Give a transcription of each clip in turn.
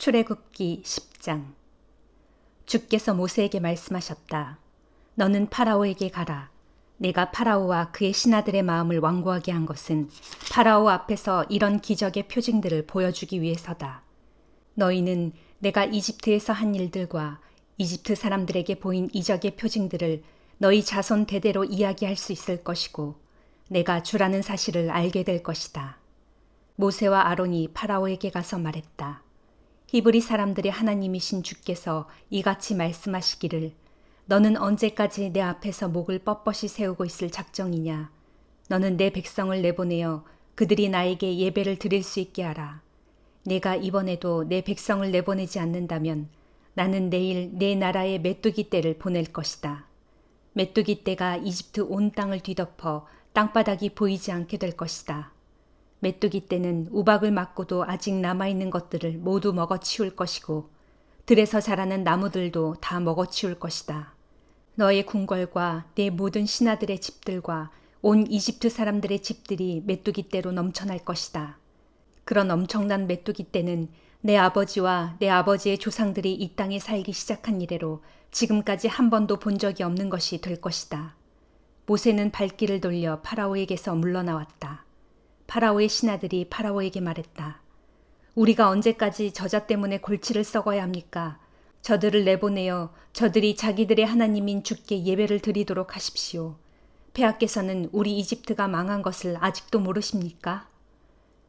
출애굽기 10장 주께서 모세에게 말씀하셨다. 너는 파라오에게 가라. 내가 파라오와 그의 신하들의 마음을 완고하게 한 것은 파라오 앞에서 이런 기적의 표징들을 보여주기 위해서다. 너희는 내가 이집트에서 한 일들과 이집트 사람들에게 보인 이적의 표징들을 너희 자손 대대로 이야기할 수 있을 것이고 내가 주라는 사실을 알게 될 것이다. 모세와 아론이 파라오에게 가서 말했다. 히브리 사람들의 하나님이신 주께서 이같이 말씀하시기를 너는 언제까지 내 앞에서 목을 뻣뻣이 세우고 있을 작정이냐? 너는 내 백성을 내보내어 그들이 나에게 예배를 드릴 수 있게 하라. 내가 이번에도 내 백성을 내보내지 않는다면 나는 내일 내 나라에 메뚜기 떼를 보낼 것이다. 메뚜기 떼가 이집트 온 땅을 뒤덮어 땅바닥이 보이지 않게 될 것이다 메뚜기 떼는 우박을 맞고도 아직 남아있는 것들을 모두 먹어치울 것이고 들에서 자라는 나무들도 다 먹어치울 것이다. 너의 궁궐과 내 모든 신하들의 집들과 온 이집트 사람들의 집들이 메뚜기 떼로 넘쳐날 것이다. 그런 엄청난 메뚜기 떼는 내 아버지와 내 아버지의 조상들이 이 땅에 살기 시작한 이래로 지금까지 한 번도 본 적이 없는 것이 될 것이다. 모세는 발길을 돌려 파라오에게서 물러나왔다. 파라오의 신하들이 파라오에게 말했다. 우리가 언제까지 저자 때문에 골치를 썩어야 합니까? 저들을 내보내어 저들이 자기들의 하나님인 주께 예배를 드리도록 하십시오. 폐하께서는 우리 이집트가 망한 것을 아직도 모르십니까?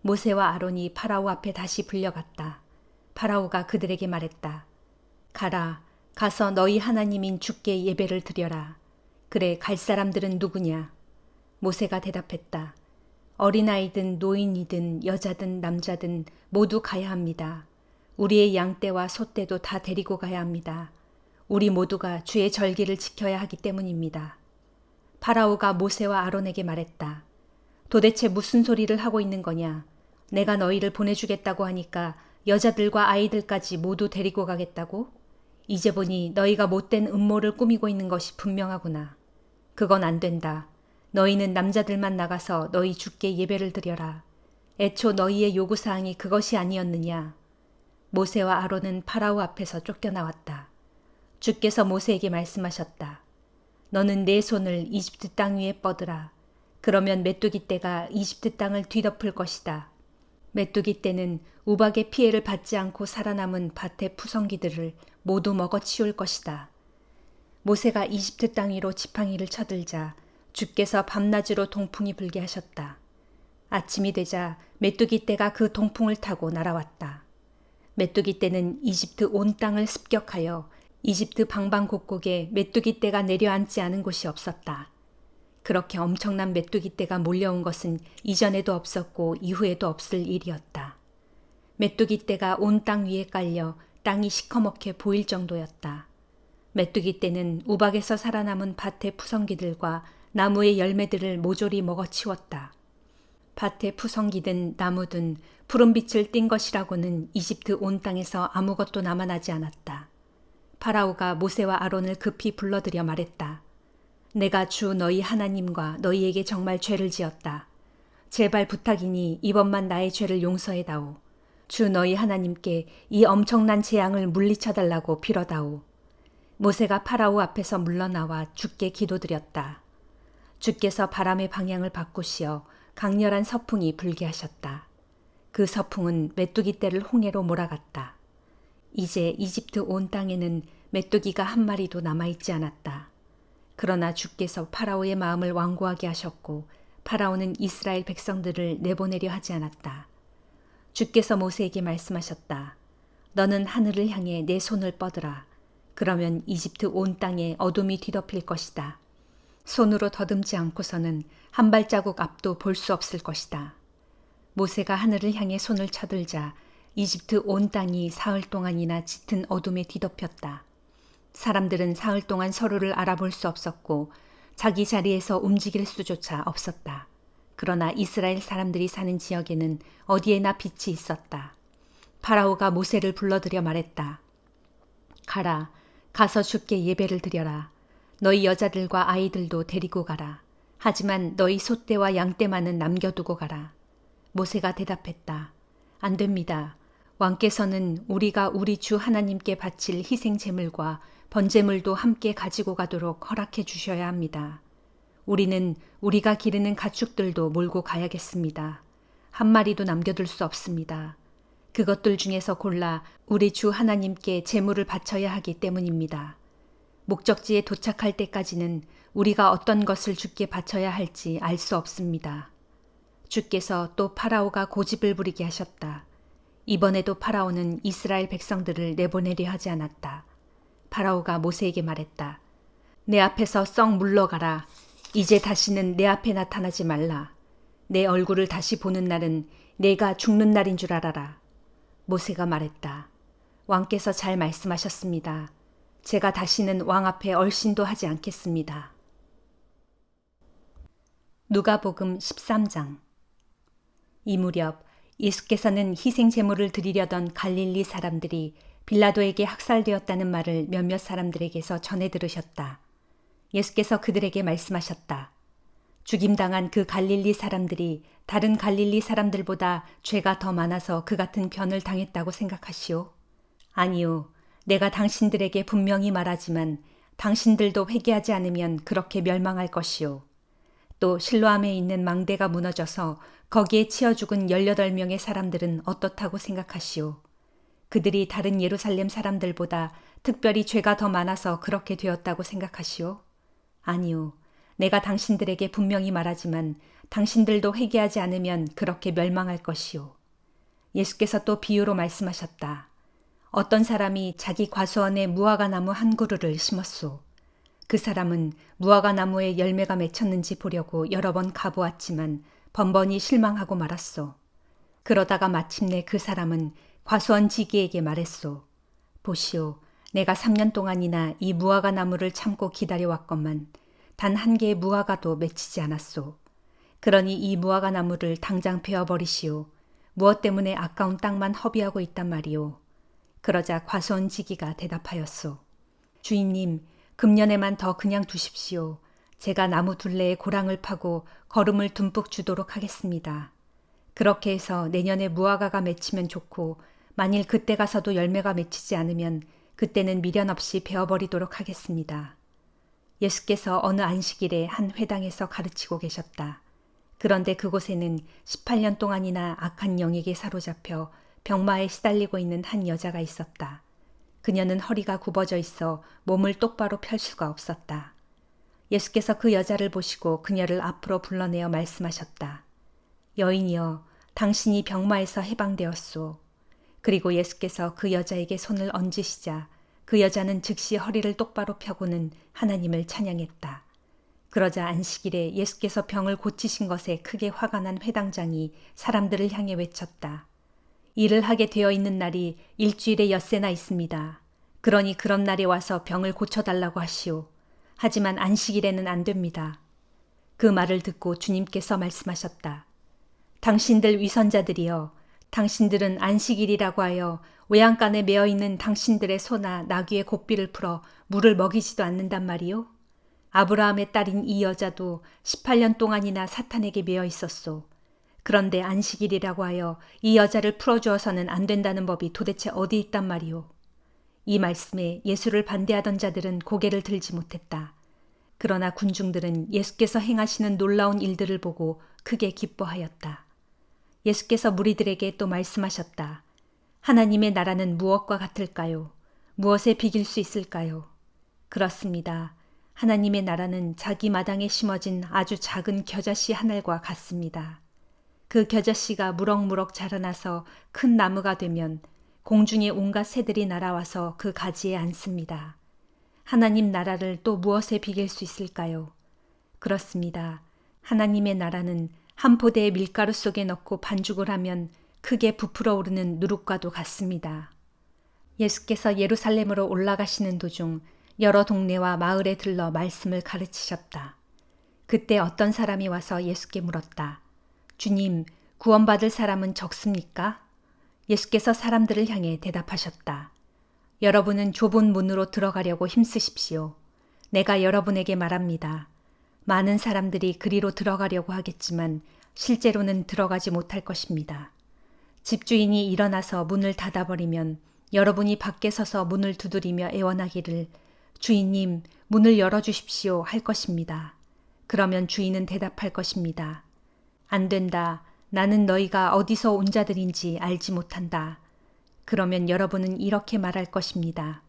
모세와 아론이 파라오 앞에 다시 불려갔다. 파라오가 그들에게 말했다. 가라, 가서 너희 하나님인 주께 예배를 드려라. 그래, 갈 사람들은 누구냐? 모세가 대답했다. 어린아이든 노인이든 여자든 남자든 모두 가야 합니다. 우리의 양떼와 소떼도 다 데리고 가야 합니다. 우리 모두가 주의 절기를 지켜야 하기 때문입니다. 파라오가 모세와 아론에게 말했다. 도대체 무슨 소리를 하고 있는 거냐? 내가 너희를 보내주겠다고 하니까 여자들과 아이들까지 모두 데리고 가겠다고? 이제 보니 너희가 못된 음모를 꾸미고 있는 것이 분명하구나. 그건 안 된다. 너희는 남자들만 나가서 너희 주께 예배를 드려라. 애초 너희의 요구사항이 그것이 아니었느냐. 모세와 아론은 파라오 앞에서 쫓겨나왔다. 주께서 모세에게 말씀하셨다. 너는 내 손을 이집트 땅 위에 뻗으라. 그러면 메뚜기 떼가 이집트 땅을 뒤덮을 것이다. 메뚜기 떼는 우박의 피해를 받지 않고 살아남은 밭의 푸성기들을 모두 먹어치울 것이다. 모세가 이집트 땅 위로 지팡이를 쳐들자 주께서 밤낮으로 동풍이 불게 하셨다. 아침이 되자 메뚜기 떼가 그 동풍을 타고 날아왔다. 메뚜기 떼는 이집트 온 땅을 습격하여 이집트 방방곡곡에 메뚜기 떼가 내려앉지 않은 곳이 없었다. 그렇게 엄청난 메뚜기 떼가 몰려온 것은 이전에도 없었고 이후에도 없을 일이었다. 메뚜기 떼가 온 땅 위에 깔려 땅이 시커멓게 보일 정도였다. 메뚜기 떼는 우박에서 살아남은 밭의 푸성기들과 나무의 열매들을 모조리 먹어치웠다. 밭에 푸성기든 나무든 푸른 빛을 띤 것이라고는 이집트 온 땅에서 아무것도 남아나지 않았다. 파라오가 모세와 아론을 급히 불러들여 말했다. 내가 주 너희 하나님과 너희에게 정말 죄를 지었다. 제발 부탁이니 이번만 나의 죄를 용서해다오. 주 너희 하나님께 이 엄청난 재앙을 물리쳐달라고 빌어다오. 모세가 파라오 앞에서 물러나와 주께 기도드렸다. 주께서 바람의 방향을 바꾸시어 강렬한 서풍이 불게 하셨다. 그 서풍은 메뚜기 떼를 홍해로 몰아갔다. 이제 이집트 온 땅에는 메뚜기가 한 마리도 남아있지 않았다. 그러나 주께서 파라오의 마음을 완고하게 하셨고 파라오는 이스라엘 백성들을 내보내려 하지 않았다. 주께서 모세에게 말씀하셨다. 너는 하늘을 향해 내 손을 뻗으라. 그러면 이집트 온 땅에 어둠이 뒤덮일 것이다. 손으로 더듬지 않고서는 한 발자국 앞도 볼 수 없을 것이다. 모세가 하늘을 향해 손을 쳐들자 이집트 온 땅이 사흘 동안이나 짙은 어둠에 뒤덮였다. 사람들은 사흘 동안 서로를 알아볼 수 없었고 자기 자리에서 움직일 수조차 없었다. 그러나 이스라엘 사람들이 사는 지역에는 어디에나 빛이 있었다. 파라오가 모세를 불러들여 말했다. 가라, 가서 주께 예배를 드려라. 너희 여자들과 아이들도 데리고 가라. 하지만 너희 소떼와 양떼만은 남겨두고 가라. 모세가 대답했다. 안 됩니다. 왕께서는 우리가 우리 주 하나님께 바칠 희생 제물과 번제물도 함께 가지고 가도록 허락해 주셔야 합니다. 우리는 우리가 기르는 가축들도 몰고 가야겠습니다. 한 마리도 남겨둘 수 없습니다. 그것들 중에서 골라 우리 주 하나님께 제물을 바쳐야 하기 때문입니다. 목적지에 도착할 때까지는 우리가 어떤 것을 주께 바쳐야 할지 알 수 없습니다. 주께서 또 파라오가 고집을 부리게 하셨다. 이번에도 파라오는 이스라엘 백성들을 내보내려 하지 않았다. 파라오가 모세에게 말했다. 내 앞에서 썩 물러가라. 이제 다시는 내 앞에 나타나지 말라. 내 얼굴을 다시 보는 날은 내가 죽는 날인 줄 알아라. 모세가 말했다. 왕께서 잘 말씀하셨습니다. 제가 다시는 왕 앞에 얼씬도 하지 않겠습니다. 누가복음 13장 이 무렵 예수께서는 희생 제물을 드리려던 갈릴리 사람들이 빌라도에게 학살되었다는 말을 몇몇 사람들에게서 전해 들으셨다. 예수께서 그들에게 말씀하셨다. 죽임당한 그 갈릴리 사람들이 다른 갈릴리 사람들보다 죄가 더 많아서 그 같은 변을 당했다고 생각하시오? 아니요. 내가 당신들에게 분명히 말하지만 당신들도 회개하지 않으면 그렇게 멸망할 것이오. 또 실로암에 있는 망대가 무너져서 거기에 치여 죽은 18명의 사람들은 어떻다고 생각하시오? 그들이 다른 예루살렘 사람들보다 특별히 죄가 더 많아서 그렇게 되었다고 생각하시오? 아니요. 내가 당신들에게 분명히 말하지만 당신들도 회개하지 않으면 그렇게 멸망할 것이오. 예수께서 또 비유로 말씀하셨다. 어떤 사람이 자기 과수원에 무화과 나무 한 그루를 심었소. 그 사람은 무화과 나무에 열매가 맺혔는지 보려고 여러 번 가보았지만 번번이 실망하고 말았소. 그러다가 마침내 그 사람은 과수원 지기에게 말했소. 보시오. 내가 3년 동안이나 이 무화과 나무를 참고 기다려왔건만 단 한 개의 무화과도 맺히지 않았소. 그러니 이 무화과 나무를 당장 베어버리시오. 무엇 때문에 아까운 땅만 허비하고 있단 말이오. 그러자 과수원 지기가 대답하였소. 주인님, 금년에만 더 그냥 두십시오. 제가 나무 둘레에 고랑을 파고 걸음을 듬뿍 주도록 하겠습니다. 그렇게 해서 내년에 무화과가 맺히면 좋고 만일 그때 가서도 열매가 맺히지 않으면 그때는 미련 없이 베어버리도록 하겠습니다. 예수께서 어느 안식일에 한 회당에서 가르치고 계셨다. 그런데 그곳에는 18년 동안이나 악한 영에게 사로잡혀 병마에 시달리고 있는 한 여자가 있었다. 그녀는 허리가 굽어져 있어 몸을 똑바로 펼 수가 없었다. 예수께서 그 여자를 보시고 그녀를 앞으로 불러내어 말씀하셨다. 여인이여, 당신이 병마에서 해방되었소. 그리고 예수께서 그 여자에게 손을 얹으시자 그 여자는 즉시 허리를 똑바로 펴고는 하나님을 찬양했다. 그러자 안식일에 예수께서 병을 고치신 것에 크게 화가 난 회당장이 사람들을 향해 외쳤다. 일을 하게 되어 있는 날이 일주일에 엿새나 있습니다. 그러니 그런 날에 와서 병을 고쳐달라고 하시오. 하지만 안식일에는 안 됩니다. 그 말을 듣고 주님께서 말씀하셨다. 당신들 위선자들이여, 당신들은 안식일이라고 하여 외양간에 매어 있는 당신들의 소나 나귀의 고삐를 풀어 물을 먹이지도 않는단 말이오? 아브라함의 딸인 이 여자도 18년 동안이나 사탄에게 매어 있었소. 그런데 안식일이라고 하여 이 여자를 풀어주어서는 안 된다는 법이 도대체 어디 있단 말이오. 이 말씀에 예수를 반대하던 자들은 고개를 들지 못했다. 그러나 군중들은 예수께서 행하시는 놀라운 일들을 보고 크게 기뻐하였다. 예수께서 무리들에게 또 말씀하셨다. 하나님의 나라는 무엇과 같을까요? 무엇에 비길 수 있을까요? 그렇습니다. 하나님의 나라는 자기 마당에 심어진 아주 작은 겨자씨 하늘과 같습니다. 그 겨자씨가 무럭무럭 자라나서 큰 나무가 되면 공중에 온갖 새들이 날아와서 그 가지에 앉습니다. 하나님 나라를 또 무엇에 비길 수 있을까요? 그렇습니다. 하나님의 나라는 한 포대의 밀가루 속에 넣고 반죽을 하면 크게 부풀어 오르는 누룩과도 같습니다. 예수께서 예루살렘으로 올라가시는 도중 여러 동네와 마을에 들러 말씀을 가르치셨다. 그때 어떤 사람이 와서 예수께 물었다. 주님, 구원받을 사람은 적습니까? 예수께서 사람들을 향해 대답하셨다. 여러분은 좁은 문으로 들어가려고 힘쓰십시오. 내가 여러분에게 말합니다. 많은 사람들이 그리로 들어가려고 하겠지만 실제로는 들어가지 못할 것입니다. 집주인이 일어나서 문을 닫아버리면 여러분이 밖에 서서 문을 두드리며 애원하기를 주인님, 문을 열어주십시오 할 것입니다. 그러면 주인은 대답할 것입니다. 안 된다. 나는 너희가 어디서 온 자들인지 알지 못한다. 그러면 여러분은 이렇게 말할 것입니다.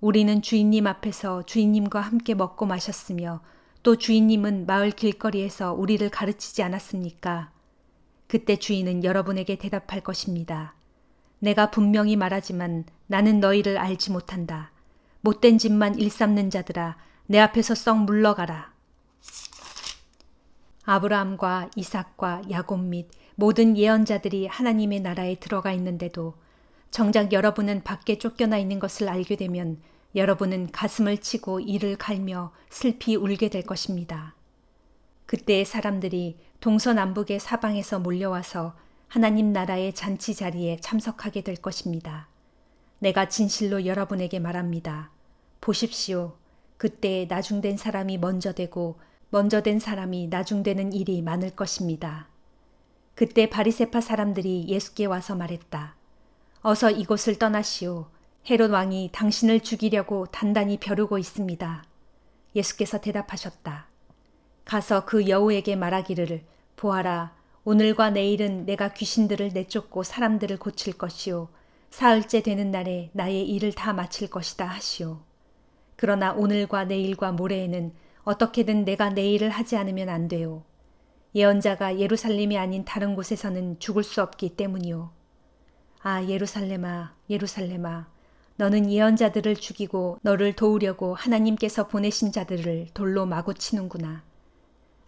우리는 주인님 앞에서 주인님과 함께 먹고 마셨으며 또 주인님은 마을 길거리에서 우리를 가르치지 않았습니까? 그때 주인은 여러분에게 대답할 것입니다. 내가 분명히 말하지만 나는 너희를 알지 못한다. 못된 짓만 일삼는 자들아, 내 앞에서 썩 물러가라. 아브라함과 이삭과 야곱 및 모든 예언자들이 하나님의 나라에 들어가 있는데도 정작 여러분은 밖에 쫓겨나 있는 것을 알게 되면 여러분은 가슴을 치고 이를 갈며 슬피 울게 될 것입니다. 그때의 사람들이 동서남북의 사방에서 몰려와서 하나님 나라의 잔치 자리에 참석하게 될 것입니다. 내가 진실로 여러분에게 말합니다. 보십시오. 그때 나중된 사람이 먼저 되고 먼저 된 사람이 나중 되는 일이 많을 것입니다. 그때 바리세파 사람들이 예수께 와서 말했다. 어서 이곳을 떠나시오. 헤롯 왕이 당신을 죽이려고 단단히 벼르고 있습니다. 예수께서 대답하셨다. 가서 그 여우에게 말하기를 보아라 오늘과 내일은 내가 귀신들을 내쫓고 사람들을 고칠 것이요 사흘째 되는 날에 나의 일을 다 마칠 것이다 하시오. 그러나 오늘과 내일과 모레에는 어떻게든 내가 내 일을 하지 않으면 안 돼요. 예언자가 예루살렘이 아닌 다른 곳에서는 죽을 수 없기 때문이요. 아 예루살렘아 예루살렘아 너는 예언자들을 죽이고 너를 도우려고 하나님께서 보내신 자들을 돌로 마구 치는구나.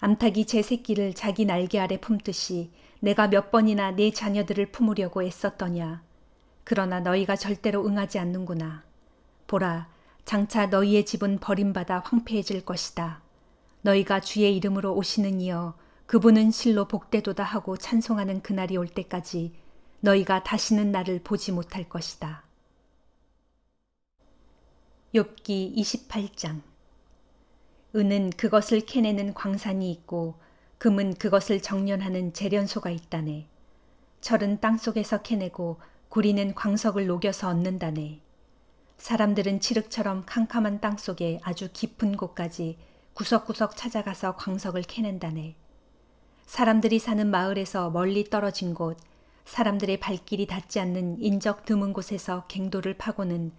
암탉이 제 새끼를 자기 날개 아래 품듯이 내가 몇 번이나 내 자녀들을 품으려고 애썼더냐. 그러나 너희가 절대로 응하지 않는구나. 보라, 장차 너희의 집은 버림받아 황폐해질 것이다. 너희가 주의 이름으로 오시는 이여 그분은 실로 복되도다 하고 찬송하는 그날이 올 때까지 너희가 다시는 나를 보지 못할 것이다. 욥기 28장 은은 그것을 캐내는 광산이 있고 금은 그것을 정련하는 재련소가 있다네. 철은 땅속에서 캐내고 구리는 광석을 녹여서 얻는다네. 사람들은 칠흑처럼 캄캄한 땅 속에 아주 깊은 곳까지 구석구석 찾아가서 광석을 캐낸다네. 사람들이 사는 마을에서 멀리 떨어진 곳, 사람들의 발길이 닿지 않는 인적 드문 곳에서 갱도를 파고는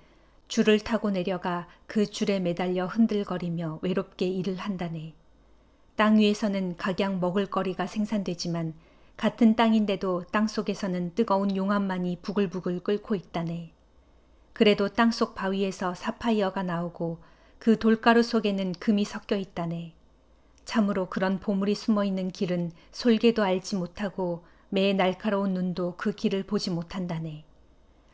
줄을 타고 내려가 그 줄에 매달려 흔들거리며 외롭게 일을 한다네. 땅 위에서는 각양 먹을 거리가 생산되지만 같은 땅인데도 땅 속에서는 뜨거운 용암만이 부글부글 끓고 있다네. 그래도 땅속 바위에서 사파이어가 나오고 그 돌가루 속에는 금이 섞여 있다네. 참으로 그런 보물이 숨어 있는 길은 솔개도 알지 못하고 매 날카로운 눈도 그 길을 보지 못한다네.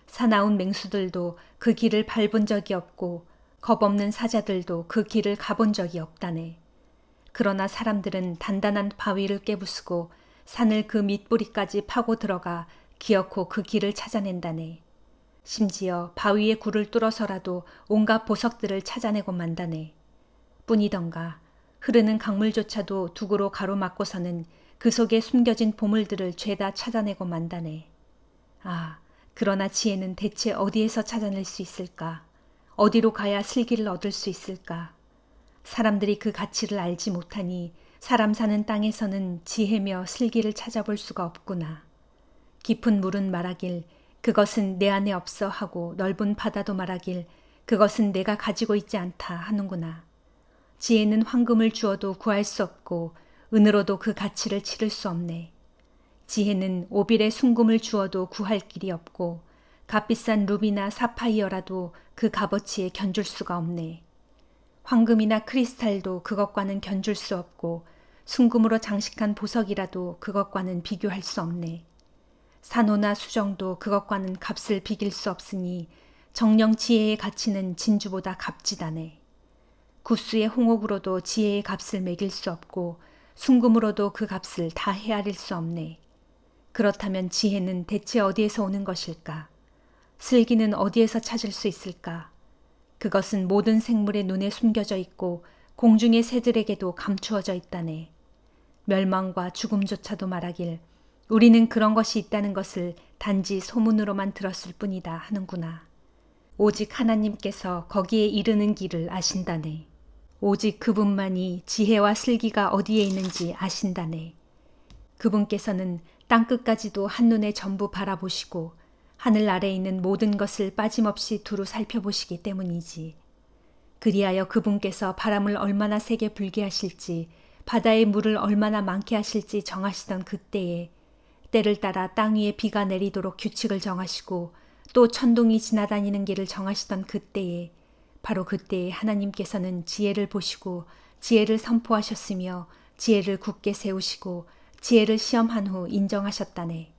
사나운 맹수들도 그 길을 밟은 적이 없고 겁없는 사자들도 그 길을 가본 적이 없다네. 그러나 사람들은 단단한 바위를 깨부수고 산을 그 밑뿌리까지 파고 들어가 기어코 그 길을 찾아낸다네. 심지어 바위의 굴을 뚫어서라도 온갖 보석들을 찾아내고 만다네. 뿐이던가 흐르는 강물조차도 두구로 가로막고서는 그 속에 숨겨진 보물들을 죄다 찾아내고 만다네. 아, 그러나 지혜는 대체 어디에서 찾아낼 수 있을까? 어디로 가야 슬기를 얻을 수 있을까? 사람들이 그 가치를 알지 못하니 사람 사는 땅에서는 지혜며 슬기를 찾아볼 수가 없구나. 깊은 물은 말하길 그것은 내 안에 없어 하고 넓은 바다도 말하길 그것은 내가 가지고 있지 않다 하는구나. 지혜는 황금을 주어도 구할 수 없고 은으로도 그 가치를 치를 수 없네. 지혜는 오빌의 순금을 주어도 구할 길이 없고 값비싼 루비나 사파이어라도 그 값어치에 견줄 수가 없네. 황금이나 크리스탈도 그것과는 견줄 수 없고 순금으로 장식한 보석이라도 그것과는 비교할 수 없네. 산호나 수정도 그것과는 값을 비길 수 없으니 정령 지혜의 가치는 진주보다 값지다네. 구스의 홍옥으로도 지혜의 값을 매길 수 없고 순금으로도 그 값을 다 헤아릴 수 없네. 그렇다면 지혜는 대체 어디에서 오는 것일까? 슬기는 어디에서 찾을 수 있을까? 그것은 모든 생물의 눈에 숨겨져 있고 공중의 새들에게도 감추어져 있다네. 멸망과 죽음조차도 말하길 우리는 그런 것이 있다는 것을 단지 소문으로만 들었을 뿐이다 하는구나. 오직 하나님께서 거기에 이르는 길을 아신다네. 오직 그분만이 지혜와 슬기가 어디에 있는지 아신다네. 그분께서는 땅끝까지도 한눈에 전부 바라보시고 하늘 아래 있는 모든 것을 빠짐없이 두루 살펴보시기 때문이지. 그리하여 그분께서 바람을 얼마나 세게 불게 하실지 바다의 물을 얼마나 많게 하실지 정하시던 그때에 때를 따라 땅 위에 비가 내리도록 규칙을 정하시고 또 천둥이 지나다니는 길을 정하시던 그때에 바로 그때에 하나님께서는 지혜를 보시고 지혜를 선포하셨으며 지혜를 굳게 세우시고 지혜를 시험한 후 인정하셨다네.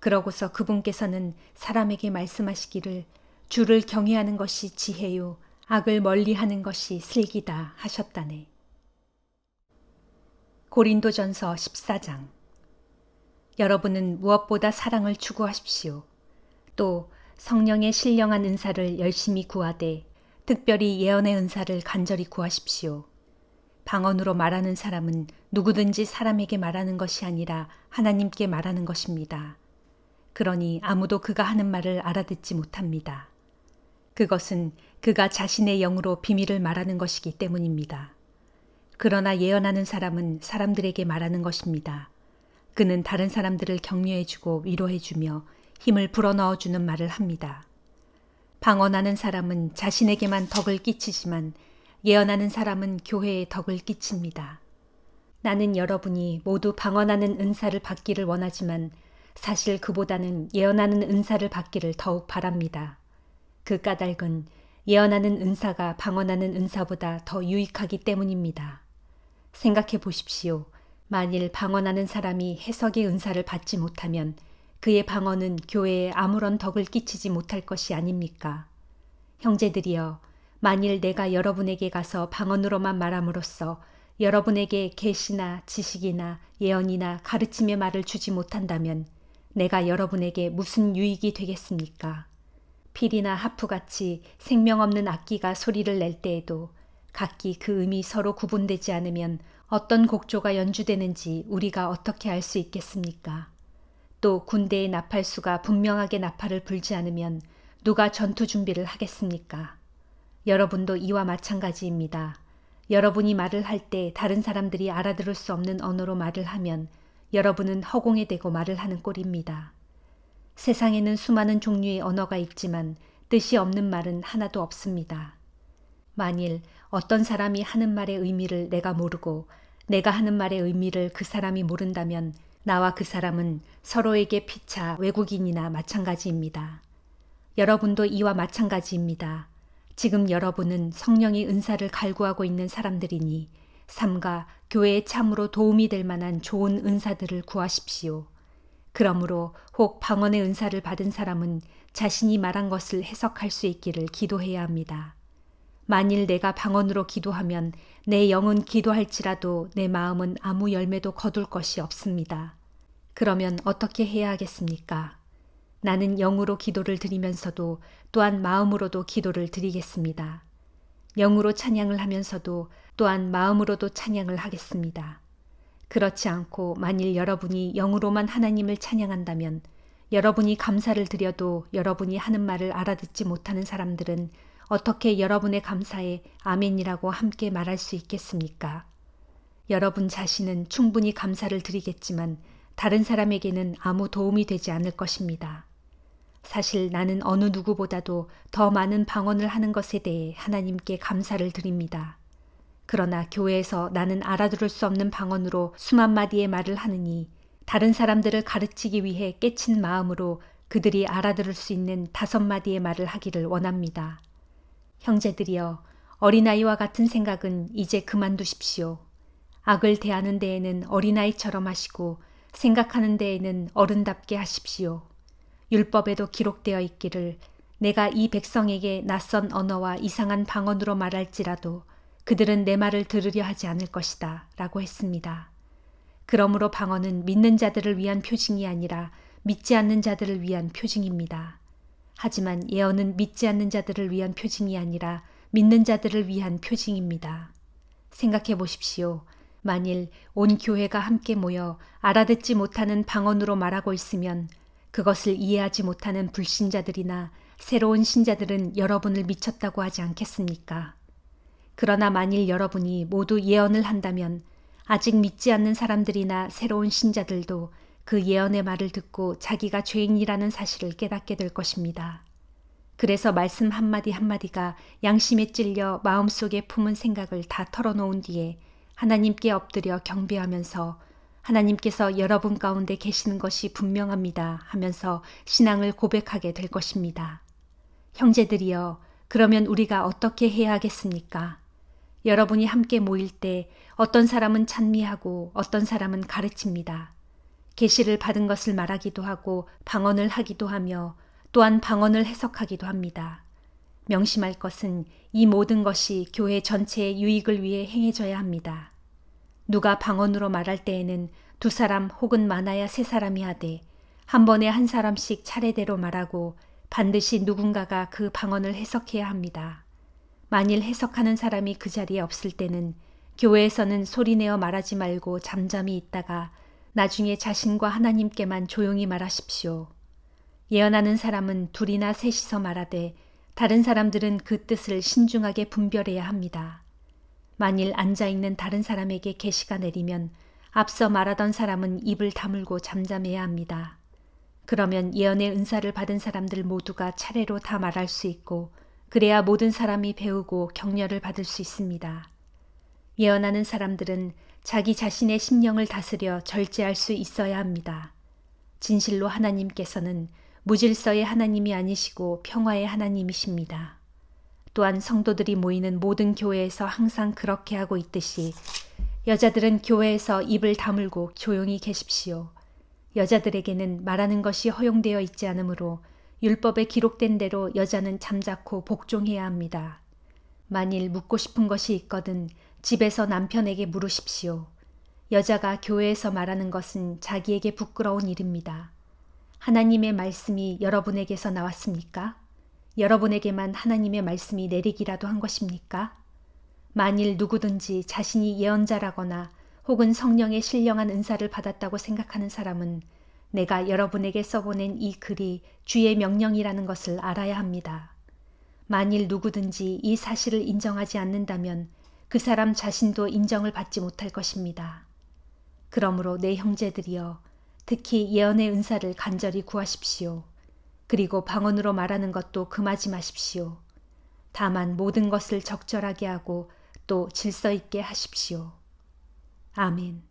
그러고서 그분께서는 사람에게 말씀하시기를 주를 경외하는 것이 지혜요 악을 멀리하는 것이 슬기다 하셨다네. 고린도전서 14장 여러분은 무엇보다 사랑을 추구하십시오. 또 성령의 신령한 은사를 열심히 구하되 특별히 예언의 은사를 간절히 구하십시오. 방언으로 말하는 사람은 누구든지 사람에게 말하는 것이 아니라 하나님께 말하는 것입니다. 그러니 아무도 그가 하는 말을 알아듣지 못합니다. 그것은 그가 자신의 영으로 비밀을 말하는 것이기 때문입니다. 그러나 예언하는 사람은 사람들에게 말하는 것입니다. 그는 다른 사람들을 격려해주고 위로해주며 힘을 불어넣어주는 말을 합니다. 방언하는 사람은 자신에게만 덕을 끼치지만 예언하는 사람은 교회에 덕을 끼칩니다. 나는 여러분이 모두 방언하는 은사를 받기를 원하지만 사실 그보다는 예언하는 은사를 받기를 더욱 바랍니다. 그 까닭은 예언하는 은사가 방언하는 은사보다 더 유익하기 때문입니다. 생각해 보십시오. 만일 방언하는 사람이 해석의 은사를 받지 못하면 그의 방언은 교회에 아무런 덕을 끼치지 못할 것이 아닙니까? 형제들이여, 만일 내가 여러분에게 가서 방언으로만 말함으로써 여러분에게 계시나 지식이나 예언이나 가르침의 말을 주지 못한다면 내가 여러분에게 무슨 유익이 되겠습니까? 필이나 하프같이 생명 없는 악기가 소리를 낼 때에도 각기 그 음이 서로 구분되지 않으면 어떤 곡조가 연주되는지 우리가 어떻게 알 수 있겠습니까? 또 군대의 나팔수가 분명하게 나팔을 불지 않으면 누가 전투 준비를 하겠습니까? 여러분도 이와 마찬가지입니다. 여러분이 말을 할 때 다른 사람들이 알아들을 수 없는 언어로 말을 하면 여러분은 허공에 대고 말을 하는 꼴입니다. 세상에는 수많은 종류의 언어가 있지만 뜻이 없는 말은 하나도 없습니다. 만일 어떤 사람이 하는 말의 의미를 내가 모르고 내가 하는 말의 의미를 그 사람이 모른다면 나와 그 사람은 서로에게 피차 외국인이나 마찬가지입니다. 여러분도 이와 마찬가지입니다. 지금 여러분은 성령의 은사를 갈구하고 있는 사람들이니 삼가 교회에 참으로 도움이 될 만한 좋은 은사들을 구하십시오. 그러므로 혹 방언의 은사를 받은 사람은 자신이 말한 것을 해석할 수 있기를 기도해야 합니다. 만일 내가 방언으로 기도하면 내 영은 기도할지라도 내 마음은 아무 열매도 거둘 것이 없습니다. 그러면 어떻게 해야 하겠습니까? 나는 영으로 기도를 드리면서도 또한 마음으로도 기도를 드리겠습니다. 영으로 찬양을 하면서도 또한 마음으로도 찬양을 하겠습니다. 그렇지 않고 만일 여러분이 영으로만 하나님을 찬양한다면 여러분이 감사를 드려도 여러분이 하는 말을 알아듣지 못하는 사람들은 어떻게 여러분의 감사에 아멘이라고 함께 말할 수 있겠습니까? 여러분 자신은 충분히 감사를 드리겠지만 다른 사람에게는 아무 도움이 되지 않을 것입니다. 사실 나는 어느 누구보다도 더 많은 방언을 하는 것에 대해 하나님께 감사를 드립니다. 그러나 교회에서 나는 알아들을 수 없는 방언으로 수만 마디의 말을 하느니 다른 사람들을 가르치기 위해 깨친 마음으로 그들이 알아들을 수 있는 다섯 마디의 말을 하기를 원합니다. 형제들이여, 어린아이와 같은 생각은 이제 그만두십시오. 악을 대하는 데에는 어린아이처럼 하시고 생각하는 데에는 어른답게 하십시오. 율법에도 기록되어 있기를 내가 이 백성에게 낯선 언어와 이상한 방언으로 말할지라도 그들은 내 말을 들으려 하지 않을 것이다. 라고 했습니다. 그러므로 방언은 믿는 자들을 위한 표징이 아니라 믿지 않는 자들을 위한 표징입니다. 하지만 예언은 믿지 않는 자들을 위한 표징이 아니라 믿는 자들을 위한 표징입니다. 생각해 보십시오. 만일 온 교회가 함께 모여 알아듣지 못하는 방언으로 말하고 있으면 그것을 이해하지 못하는 불신자들이나 새로운 신자들은 여러분을 미쳤다고 하지 않겠습니까? 그러나 만일 여러분이 모두 예언을 한다면 아직 믿지 않는 사람들이나 새로운 신자들도 그 예언의 말을 듣고 자기가 죄인이라는 사실을 깨닫게 될 것입니다. 그래서 말씀 한마디 한마디가 양심에 찔려 마음속에 품은 생각을 다 털어놓은 뒤에 하나님께 엎드려 경배하면서 하나님께서 여러분 가운데 계시는 것이 분명합니다 하면서 신앙을 고백하게 될 것입니다. 형제들이여, 그러면 우리가 어떻게 해야 하겠습니까? 여러분이 함께 모일 때 어떤 사람은 찬미하고 어떤 사람은 가르칩니다. 계시를 받은 것을 말하기도 하고 방언을 하기도 하며 또한 방언을 해석하기도 합니다. 명심할 것은 이 모든 것이 교회 전체의 유익을 위해 행해져야 합니다. 누가 방언으로 말할 때에는 두 사람 혹은 많아야 세 사람이 하되 한 번에 한 사람씩 차례대로 말하고 반드시 누군가가 그 방언을 해석해야 합니다. 만일 해석하는 사람이 그 자리에 없을 때는 교회에서는 소리내어 말하지 말고 잠잠히 있다가 나중에 자신과 하나님께만 조용히 말하십시오. 예언하는 사람은 둘이나 셋이서 말하되 다른 사람들은 그 뜻을 신중하게 분별해야 합니다. 만일 앉아 있는 다른 사람에게 계시가 내리면 앞서 말하던 사람은 입을 다물고 잠잠해야 합니다. 그러면 예언의 은사를 받은 사람들 모두가 차례로 다 말할 수 있고 그래야 모든 사람이 배우고 격려를 받을 수 있습니다. 예언하는 사람들은 자기 자신의 심령을 다스려 절제할 수 있어야 합니다. 진실로 하나님께서는 무질서의 하나님이 아니시고 평화의 하나님이십니다. 또한 성도들이 모이는 모든 교회에서 항상 그렇게 하고 있듯이 여자들은 교회에서 입을 다물고 조용히 계십시오. 여자들에게는 말하는 것이 허용되어 있지 않으므로 율법에 기록된 대로 여자는 잠자코 복종해야 합니다. 만일 묻고 싶은 것이 있거든 집에서 남편에게 물으십시오. 여자가 교회에서 말하는 것은 자기에게 부끄러운 일입니다. 하나님의 말씀이 여러분에게서 나왔습니까? 여러분에게만 하나님의 말씀이 내리기라도 한 것입니까? 만일 누구든지 자신이 예언자라거나 혹은 성령의 신령한 은사를 받았다고 생각하는 사람은 내가 여러분에게 써보낸 이 글이 주의 명령이라는 것을 알아야 합니다. 만일 누구든지 이 사실을 인정하지 않는다면 그 사람 자신도 인정을 받지 못할 것입니다. 그러므로 내 형제들이여 특히 예언의 은사를 간절히 구하십시오. 그리고 방언으로 말하는 것도 금하지 마십시오. 다만 모든 것을 적절하게 하고 또 질서 있게 하십시오. 아멘.